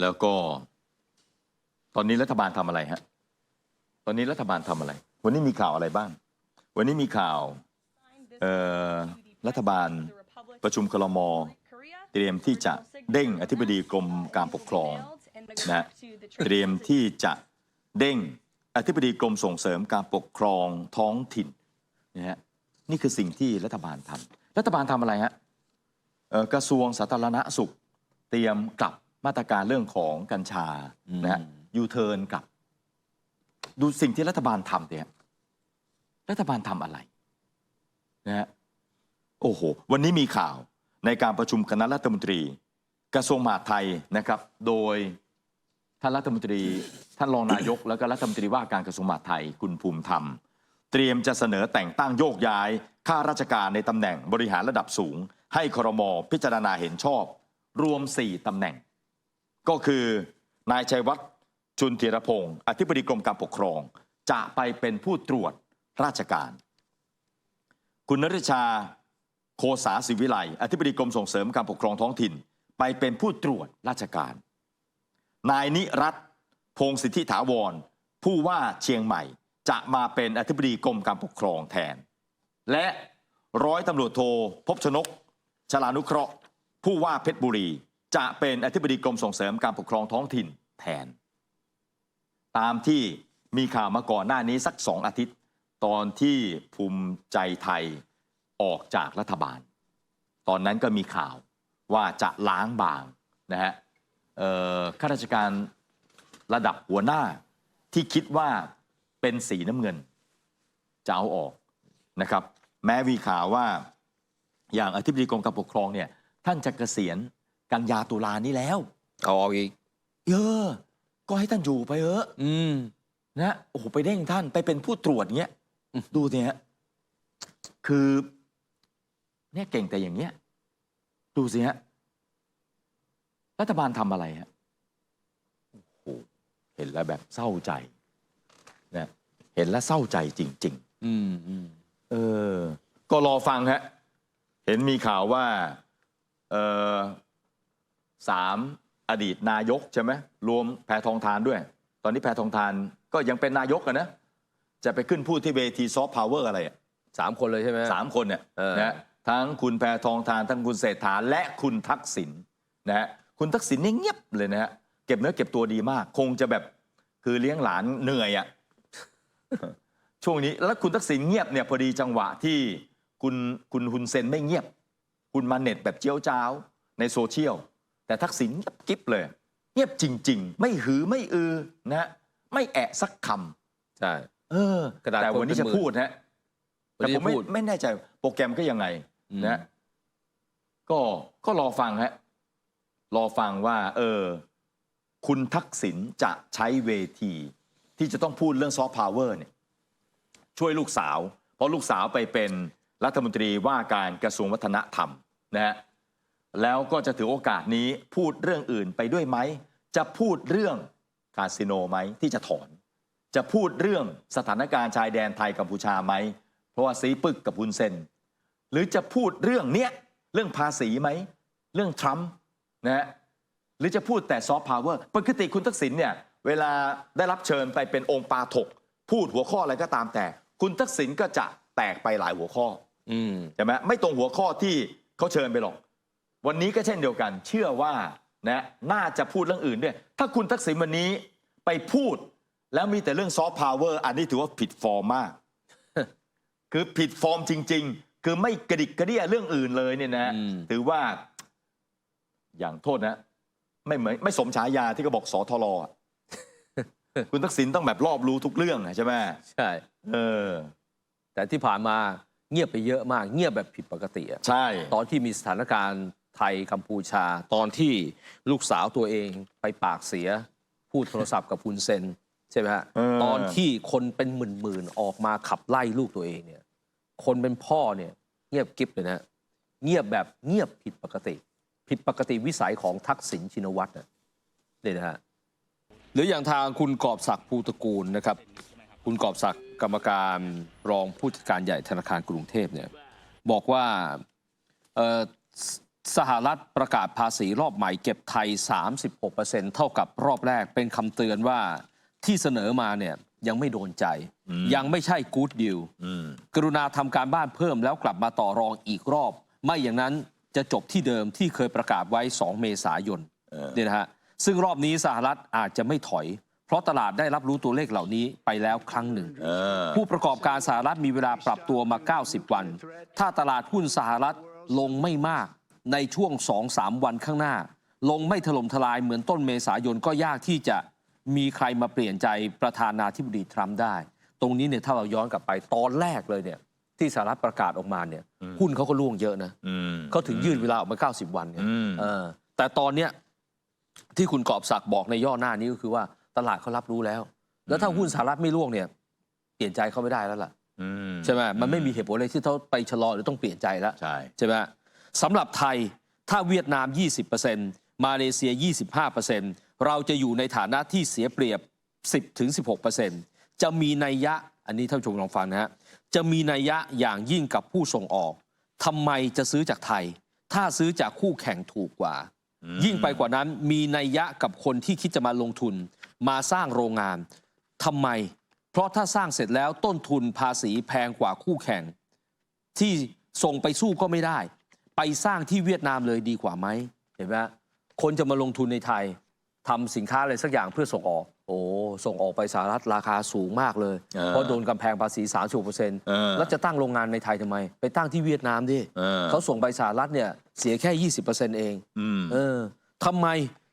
แล้วก็ ตอนนี้รัฐบาลทำอะไรฮะ ตอนนี้รัฐบาลทำอะไร วันนี้มีข่าวอะไรบ้าง วันนี้มีข่าวรัฐบาลประชุมคลมเตรียมที่จะเด้งอธิบดีกรมการปกครองนะเตรียมที่จะเด้งอธิบดีกรมส่งเสริมการปกครองท้องถิ่นนะฮะนี่คือสิ่งที่รัฐบาลทำรัฐบาลทำอะไรฮะกระทรวงสาธารณสุขเตรียมกลับ มาตรการเรื่องของกัญชานะฮะยูเทิร์นกลับ ดูสิ่งที่รัฐบาลทำเนี่ยรัฐบาลทำอะไรนะฮะโอ้โห วันนี้มีข่าวในการประชุมคณะรัฐมนตรี กระทรวงมหาดไทยนะครับ โดยท่านรัฐมนตรีท่านรองนายก แล้วก็รัฐมนตรีว่าการกระทรวงมหาดไทยคุณภูมิธรรม เตรียมจะเสนอแต่งตั้งโยกย้ายข้าราชการในตำแหน่งบริหารระดับสูง ให้ครมพิจารณาเห็นชอบ รวม 4ตำแหน่ง ก็คือนายชัยวัฒน์จุนธียรพงศ์อธิบดีกรมการปกครอง จะไปเป็นผู้ตรวจราชการ คุณนริชาโคสาศิวิไลอธิบดีกรมส่งเสริมการปกครองท้องถิ่น ไปเป็นผู้ตรวจราชการ นายนิรัตพงศิทธิถาวร ผู้ว่าเชียงใหม่จะมาเป็นอธิบดีกรมการปกครองแทน และร้อยตำรวจโทพบชนก ชลานุเคราะห์ ผู้ว่าเพชรบุรี จะเป็นอธิบดีกรมส่งเสริมการปกครองท้องถิ่นแทน ตามที่มีข่าวมาก่อนหน้านี้สักสองอาทิตย์ ตอนที่ภูมิใจไทยออกจากรัฐบาล ตอนนั้นก็มีข่าวว่าจะล้างบางนะฮะข้าราชการระดับหัวหน้าที่คิดว่าเป็นสีน้ำเงิน จะเอาออกนะครับ แม้มีข่าวว่าอย่างอธิบดีกรมการปกครองเนี่ยท่านจะเกษียณ กันยาตุลานี้แล้ว เอาออกอีก เออ ก็ให้ท่านอยู่ไปเถอะอืม นะโอ้โหไปเด้งท่านไปเป็นผู้ตรวจเงี้ยอืม ดูสิฮะคือ เนี่ยเก่งแต่อย่างเงี้ย ดูสิฮะรัฐบาลทำอะไรฮะโอ้โหเห็นแล้วแบบเศร้าใจนะเห็นแล้วเศร้าใจจริง ๆ อืมอืมเออ ก็รอฟังฮะ เห็นมีข่าวว่า เออ สามอดีตนายกใช่ไหมรวมแพทองทานด้วย ตอนนี้แพทองทานก็ยังเป็นนายกอะนะจะไปขึ้นพูดที่เวทีซอฟต์พาวเวอร์อะไรอะสามคนเลยใช่ไหมสามคนเนี่ยเออนะทั้งคุณแพทองทานทั้งคุณเศรษฐาและคุณทักษิณนะฮะคุณทักษิณเนี่ยเงียบเลยนะฮะเก็บเนื้อเก็บตัวดีมาก คงจะแบบคือเลี้ยงหลานเหนื่อยอะช่วงนี้แล้วคุณทักษิณเงียบเนี่ยพอดีจังหวะที่คุณคุณฮุนเซนไม่เงียบ คุณมาเน็ตแบบเจียวจ้าวในโซเชียล แต่ทักษิณเงียบกิ๊บเลย เงียบจริง ๆ ไม่หือไม่อือนะฮะไม่แอะสักคใช่ำเออ กระดาษแต่วันนี้คนเป็นจะหมื่นพูดฮะวันแต่นี้ผมไม่พูด ไม่แน่ใจโปรแกรมก็ยังไง อืมนะก็ก็รอฟังฮะรอฟังว่า เออ คุณทักษิณจะใช้เวที ที่จะต้องพูดเรื่องซอฟต์พาวเวอร์เนี่ย ช่วยลูกสาว เพราะลูกสาวไปเป็นรัฐมนตรีว่าการกระทรวงวัฒนธรรมนะฮะ แล้วก็จะถือโอกาสนี้พูดเรื่องอื่นไปด้วยไหม จะพูดเรื่องคาสิโนไหมที่จะถอน จะพูดเรื่องสถานการณ์ชายแดนไทยกัมพูชาไหม เพราะว่าซีปึกกับบุญเซน หรือจะพูดเรื่องเนี้ยเรื่องภาษีไหม เรื่องทรัมป์นะฮะหรือจะพูดแต่ซอฟต์พาวเวอร์ปกติคุณทักษิณเนี่ยเวลาได้รับเชิญไปเป็นองค์ปาถก พูดหัวข้ออะไรก็ตามแต่ คุณทักษิณก็จะแตกไปหลายหัวข้ออืมใช่ไหมไม่ตรงหัวข้อที่เขาเชิญไปหรอก วันนี้ก็เช่นเดียวกัน เชื่อว่านะน่าจะพูดเรื่องอื่นด้วย ถ้าคุณทักษิณวันนี้ไปพูด แล้วมีแต่เรื่องซอฟต์พาวเวอร์อันนี้ถือว่าผิดฟอร์มมาก คือผิดฟอร์มจริง ๆ คือไม่กระดิกกระเดี้ยเรื่องอื่นเลยเนี่ยนะอืมถือว่า อย่างโทษนะ ไม่เหมือนไม่สมฉายาที่เขาบอกสอทรอะคุณทักษิณต้องแบบรอบรู้ทุกเรื่องอะใช่ไหมใช่เออ แต่ที่ผ่านมาเงียบไปเยอะมาก เงียบแบบผิดปกติอะใช่ ตอนที่มีสถานการณ์ ไทยกัมพูชา ตอนที่ลูกสาวตัวเองไปปากเสีย พูดโทรศัพท์กับคุณเซนใช่ไหมฮะเออตอนที่คนเป็นหมื่นๆออกมาขับไล่ลูกตัวเองเนี่ย คนเป็นพ่อเนี่ยเงียบกิ๊บเลยนะเงียบแบบเงียบผิดปกติ ผิดปกติวิสัยของทักษิณชินวัตรนะนี่นะฮะหรืออย่างทางคุณกอบศักดิ์ภูตระกูลนะครับ คุณกอบศักดิ์กรรมการรองผู้จัดการใหญ่ธนาคารกรุงเทพเนี่ยบอกว่าเอ่อ สหรัฐประกาศภาษีรอบใหม่เก็บไทย 36%เท่ากับรอบแรกเป็นคำเตือนว่าที่เสนอมาเนี่ยยังไม่โดนใจ ยังไม่ใช่กู๊ดดิวอืมกรุณาทำการบ้านเพิ่มแล้วกลับมาต่อรองอีกรอบ ไม่อย่างนั้นจะจบที่เดิมที่เคยประกาศไว้ 2 เมษายนเออเนี่ยนะฮะซึ่งรอบนี้สหรัฐอาจจะไม่ถอย เพราะตลาดได้รับรู้ตัวเลขเหล่านี้ไปแล้วครั้งหนึ่งเออผู้ประกอบการสหรัฐมีเวลาปรับตัวมา 90 วัน ถ้าตลาดหุ้นสหรัฐลงไม่มาก ในช่วง2-3วันข้างหน้า ลงไม่ถล่มทลายเหมือนต้นเมษายนก็ยากที่จะมีใครมาเปลี่ยนใจประธานาธิบดีทรัมป์ได้ ตรงนี้เนี่ยถ้าเราย้อนกลับไปตอนแรกเลยเนี่ย ที่สหรัฐประกาศออกมาเนี่ยหุ้นเขาก็ร่วงเยอะนะอืมเขาถึงยืดเวลาออกมา 90 วันเนี่ยอืมเออแต่ตอนเนี้ยที่คุณกอบศักดิ์บอกในย่อหน้านี้ก็คือว่าตลาดเขารับรู้แล้ว แล้วถ้าหุ้นสหรัฐไม่ร่วงเนี่ย เปลี่ยนใจเขาไม่ได้แล้วล่ะอืมใช่ไหมมันไม่มีเหตุผลอะไรที่เขาไปชะลอหรือต้องเปลี่ยนใจแล้วใช่ใช่ไหม สำหรับไทยถ้าเวียดนาม 20%มาเลเซีย 25%เราจะอยู่ในฐานะที่เสียเปรียบ 10-16%จะมีนัยยะอันนี้ท่านผู้ชมลองฟังนะฮะจะมีนัยยะอย่างยิ่งกับผู้ส่งออกทำไมจะซื้อจากไทย ถ้าซื้อจากคู่แข่งถูกกว่า ยิ่งไปกว่านั้นมีนัยยะกับคนที่คิดจะมาลงทุน มาสร้างโรงงานทำไม เพราะถ้าสร้างเสร็จแล้วต้นทุนภาษีแพงกว่าคู่แข่ง ที่ส่งไปสู้ก็ไม่ได้ ไปสร้างที่เวียดนามเลยดีกว่าไหมเห็นไหมคนจะมาลงทุนในไทยทำสินค้าอะไรสักอย่างเพื่อส่งออก โอ้ส่งออกไปสหรัฐราคาสูงมากเลยเออเพราะโดนกำแพงภาษี3 0เปอร์เซ็นต์เออแล้วจะตั้งโรงงานในไทยทำไม ไปตั้งที่เวียดนามดิเออเขาส่งไปสหรัฐเนี่ยเสียแค่ 20เปอร์เซ็นต์เองอืมเออทำไม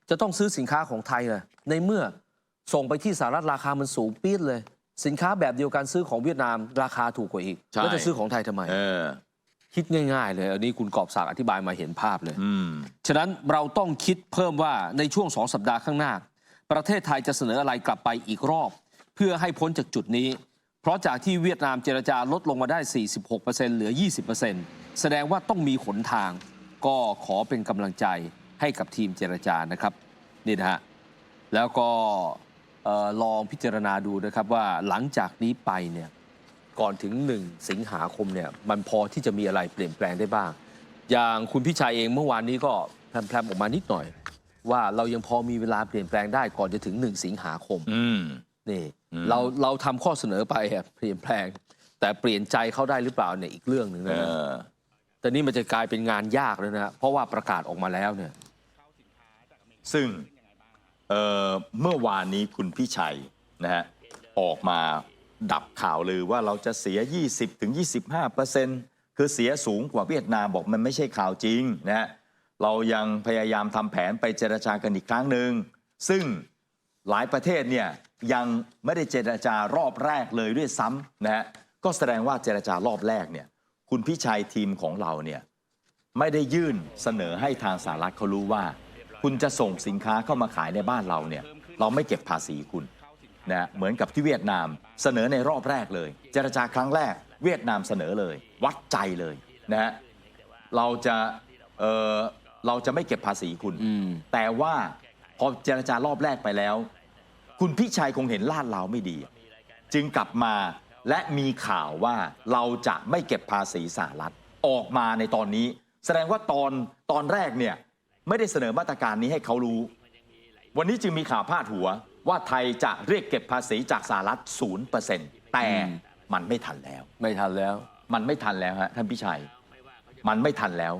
จะต้องซื้อสินค้าของไทยล่ะในเมื่อส่งไปที่สหรัฐราคามันสูงปี๊ดเลย สินค้าแบบเดียวกันซื้อของเวียดนามราคาถูกกว่าอีกใช่แล้วจะซื้อของไทยทำไมเออ คิดง่าย ๆ เลยอันนี้คุณกอบศักดิ์อธิบายมาเห็นภาพเลยอืมฉะนั้นเราต้องคิดเพิ่มว่าในช่วงสองสัปดาห์ข้างหน้า ประเทศไทยจะเสนออะไรกลับไปอีกรอบ เพื่อให้พ้นจากจุดนี้ เพราะจากที่เวียดนามเจรจาลดลงมาได้ 46%เหลือ 20%แสดงว่าต้องมีหนทาง ก็ขอเป็นกำลังใจให้กับทีมเจรจานะครับนี่นะฮะแล้วก็เอ่อลองพิจารณาดูนะครับว่าหลังจากนี้ไปเนี่ย ก่อนถึง 1 สิงหาคมเนี่ยมันพอที่จะมีอะไรเปลี่ยนแปลงได้บ้าง อย่างคุณพิชัยเองเมื่อวานนี้ก็แพรมๆออกมานิดหน่อย ว่าเรายังพอมีเวลาเปลี่ยนแปลงได้ก่อนจะถึง 1 สิงหาคมอืมนี่อืมเราเราทำข้อเสนอไปอะเปลี่ยนแปลง แต่เปลี่ยนใจเขาได้หรือเปล่าเนี่ยอีกเรื่องหนึ่งเอนะอแต่นี่มันจะกลายเป็นงานยากเลยนะเพราะว่าประกาศออกมาแล้วเนี่ยซึ่งเอ่อเมื่อวานนี้คุณพี่ชัยนะฮะออกมา ดับข่าวลือว่าเราจะเสีย 20-25เปอร์เซ็นต์คือเสียสูงกว่าเวียดนามบอกมันไม่ใช่ข่าวจริงนะฮะเรายังพยายามทำแผนไปเจรจากันอีกครั้งหนึ่งซึ่งหลายประเทศเนี่ยยังไม่ได้เจรจารอบแรกเลยด้วยซ้ำนะฮะก็แสดงว่าเจรจารอบแรกเนี่ยคุณพี่ชัยทีมของเราเนี่ยไม่ได้ยื่นเสนอให้ทางสหรัฐเขารู้ว่า คุณจะส่งสินค้าเข้ามาขายในบ้านเราเนี่ยเราไม่เก็บภาษีคุณ นะเหมือนกับที่เวียดนามเสนอในรอบแรกเลย เจรจาครั้งแรก เวียดนามเสนอเลย วัดใจเลยนะฮะเราจะเออเราจะไม่เก็บภาษีคุณอืมแต่ว่าพอเจรจารอบแรกไปแล้ว คุณพิชัยคงเห็นลาดเราไม่ดี จึงกลับมาและมีข่าวว่าเราจะไม่เก็บภาษีสหรัฐออกมาในตอนนี้ แสดงว่าตอนตอนแรกเนี่ยไม่ได้เสนอมาตรการนี้ให้เขารู้ วันนี้จึงมีข่าวพาดหัว ว่าไทยจะเรียกเก็บภาษีจากสหรัฐ0%แต่อืมมันไม่ทันแล้ว ไม่ทันแล้ว มันไม่ทันแล้วฮะท่านพิชัย มันไม่ทันแล้ว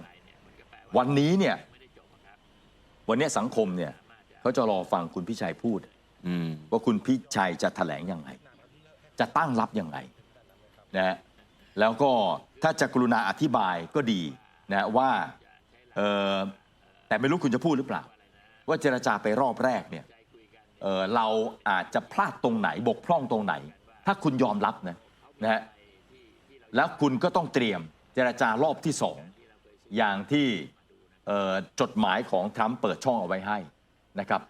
วันนี้เนี่ย วันนี้สังคมเนี่ยเขาจะรอฟังคุณพิชัยพูดอืมว่าคุณพิชัยจะแถลงยังไง จะตั้งรับยังไงนะฮะแล้วก็ถ้าจะกรุณาอธิบายก็ดีนะว่าเออแต่ไม่รู้คุณจะพูดหรือเปล่า ว่าเจรจาไปรอบแรกเนี่ย เเราอาจจะพลาดตรงไหนบกพร่องตรงไหน ถ้าคุณยอมรับนะนะฮะแล้วคุณก็ต้องเตรียมเจรจารอบที่สองอย่างที่จดหมายของทรัมป์เปิดช่องเอาไว้ให้นะครับ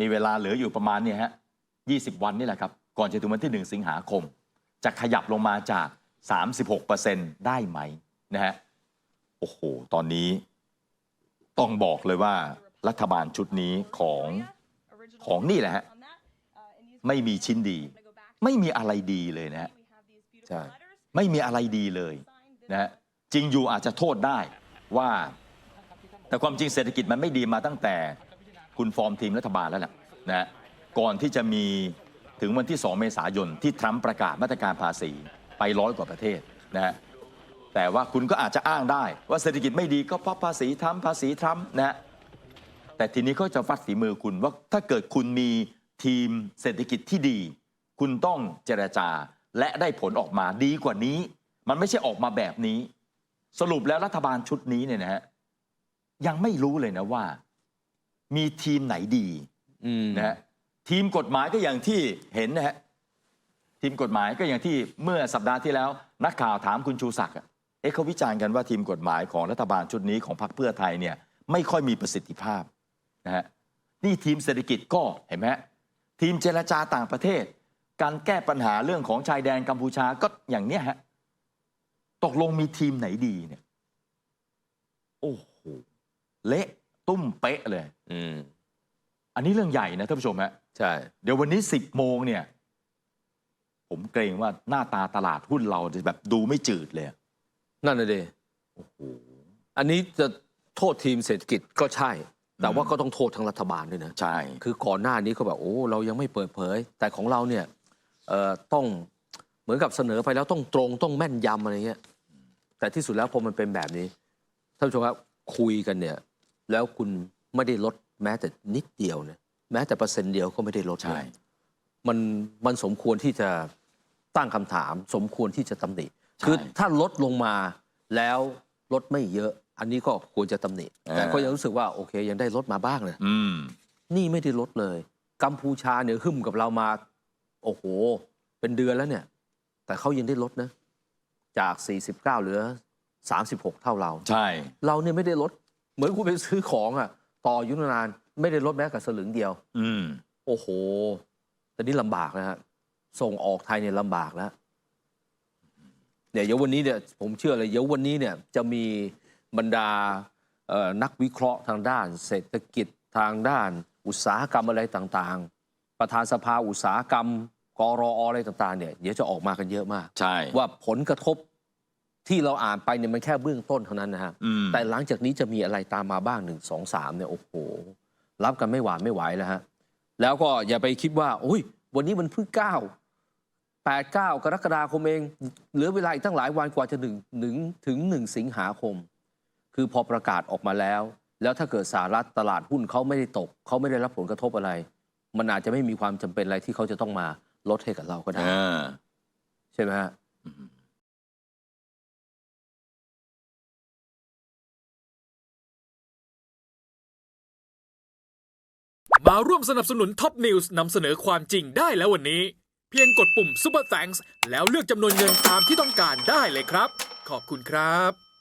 มีเวลาเหลืออยู่ประมาณเนี่ยฮะ20วันนี่แหละครับ ก่อนจะถึงวันที่ 1 สิงหาคม จะขยับลงมาจาก 36%ได้ไหมนะฮะโอ้โห ตอนนี้ต้องบอกเลยว่ารัฐบาลชุดนี้ของ ของนี่แหละฮะไม่มีชิ้นดี ไม่มีอะไรดีเลยนะฮะใช่ไม่มีอะไรดีเลยนะฮะจริงอยู่อาจจะโทษได้ว่า แต่ความจริงเศรษฐกิจมันไม่ดีมาตั้งแต่คุณฟอร์มทีมรัฐบาลแล้วแหละนะฮะก่อนที่จะมีถึงวันที่ 2 เมษายนที่ทรัมป์ประกาศมาตรการภาษีไปร้อยกว่าประเทศนะฮะแต่ว่าคุณก็อาจจะอ้างได้ว่าเศรษฐกิจไม่ดีก็เพราะภาษีทรัมป์ภาษีทรัมป์นะฮะ แต่ทีนี้ก็จะวัดฝีมือคุณว่าถ้าเกิดคุณมีทีมเศรษฐกิจที่ดี คุณต้องเจรจาและได้ผลออกมาดีกว่านี้ มันไม่ใช่ออกมาแบบนี้ สรุปแล้วรัฐบาลชุดนี้เนี่ยนะฮะยังไม่รู้เลยนะว่า มีทีมไหนดีอืมนะฮะทีมกฎหมายก็อย่างที่เห็นนะฮะทีมกฎหมายก็อย่างที่เมื่อสัปดาห์ที่แล้ว นักข่าวถามคุณชูศักดิ์อะเอ๊ะเขาวิจารณ์กันว่าทีมกฎหมายของรัฐบาลชุดนี้ของพรรคเพื่อไทยเนี่ย ไม่ค่อยมีประสิทธิภาพ นะฮะนี่ทีมเศรษฐกิจก็เห็นไหมฮะทีมเจรจาต่างประเทศ การแก้ปัญหาเรื่องของชายแดนกัมพูชาก็อย่างเนี้ยฮะตกลงมีทีมไหนดีเนี่ยโอ้โหเละตุ้มเป๊ะเลย อืม อันนี้เรื่องใหญ่นะท่านผู้ชมฮะใช่ เดี๋ยววันนี้10โมงเนี่ย ผมเกรงว่าหน้าตาตลาดหุ้นเราจะแบบดูไม่จืดเลยอะนั่นน่ะดิโอ้โหอันนี้จะโทษทีมเศรษฐกิจก็ใช่ แต่อืมว่าก็ต้องโทษทางรัฐบาลด้วยนะใช่ คือก่อนหน้านี้เขาแบบโอ้เรายังไม่เปิดเผย แต่ของเราเนี่ยเอ่อต้องเหมือนกับเสนอไปแล้วต้องตรงต้องแม่นยำอะไรเงี้ยแต่ที่สุดแล้วพอมันเป็นแบบนี้ท่านผู้ชมครับคุยกันเนี่ย แล้วคุณไม่ได้ลดแม้แต่นิดเดียวเนี่ยแม้แต่เปอร์เซ็นต์เดียวก็ไม่ได้ลดเลใช่ยมันมันสมควรที่จะตั้งคำถาม สมควรที่จะตำหนิคือถ้าลดลงมาแล้วลดไม่เยอะ อันนี้ก็ควรจะตำหนิแต่ก็ยังรู้สึกว่าโอเคยังได้ลดมาบ้างเลยอืมนี่ไม่ได้ลดเลย กัมพูชาเนี่ยหึ่มกับเรามา โอ้โห เป็นเดือนแล้วเนี่ย แต่เขายังได้ลดนะ จาก 49 เหลือ 36 เท่าเรา ใช่ เราเนี่ยไม่ได้ลด เหมือนคุณไปซื้อของอะ ต่ออยุนานไม่ได้ลดแม้กับสลึงเดียว อืม โอ้โหแต่นี่ลำบากนะฮะส่งออกไทยเนี่ยลำบากแล้วเนี่ยเดี๋ยววันนี้เนี่ยผมเชื่อเลยเดี๋ยววันนี้เนี่ยจะมี บรรดาเอ่อนักวิเคราะห์ทางด้าน เศรษฐกิจทางด้าน อุตสาหกรรมอะไรต่างๆ ประธานสภาอุตสาหกรรมกรออะไรต่างๆเนี่ยเดี๋ยวจะออกมากันเยอะมากใช่ว่าผลกระทบที่เราอ่านไปเนี่ยมันแค่เบื้องต้นเท่านั้นนะฮะอืมแต่หลังจากนี้จะมีอะไรตามมาบ้างหนึ่งสองสามเนี่ยโอ้โห รับกันไม่หวานไม่ไหวแล้วฮะแล้วก็อย่าไปคิดว่าโอ้ย วันนี้มันเพิ่งเก้าแปดเก้ากรกฎาคมเอง เหลือเวลาอีกตั้งหลายวันกว่าจะหนึ่งหนึ่งถึงหนึ่งสิงหาคม คือพอประกาศออกมาแล้ว แล้วถ้าเกิดสหรัฐตลาดหุ้นเขาไม่ได้ตก เขาไม่ได้รับผลกระทบอะไร มันอาจจะไม่มีความจำเป็นอะไรที่เขาจะต้องมาลดให้กับเราก็ได้เออใช่ไหมฮะมาร่วมสนับสนุนท็อปนิวส์นำเสนอความจริงได้แล้ววันนี้ เพียงกดปุ่ม Super Thanks แล้วเลือกจำนวนเงินตามที่ต้องการได้เลยครับ ขอบคุณครับ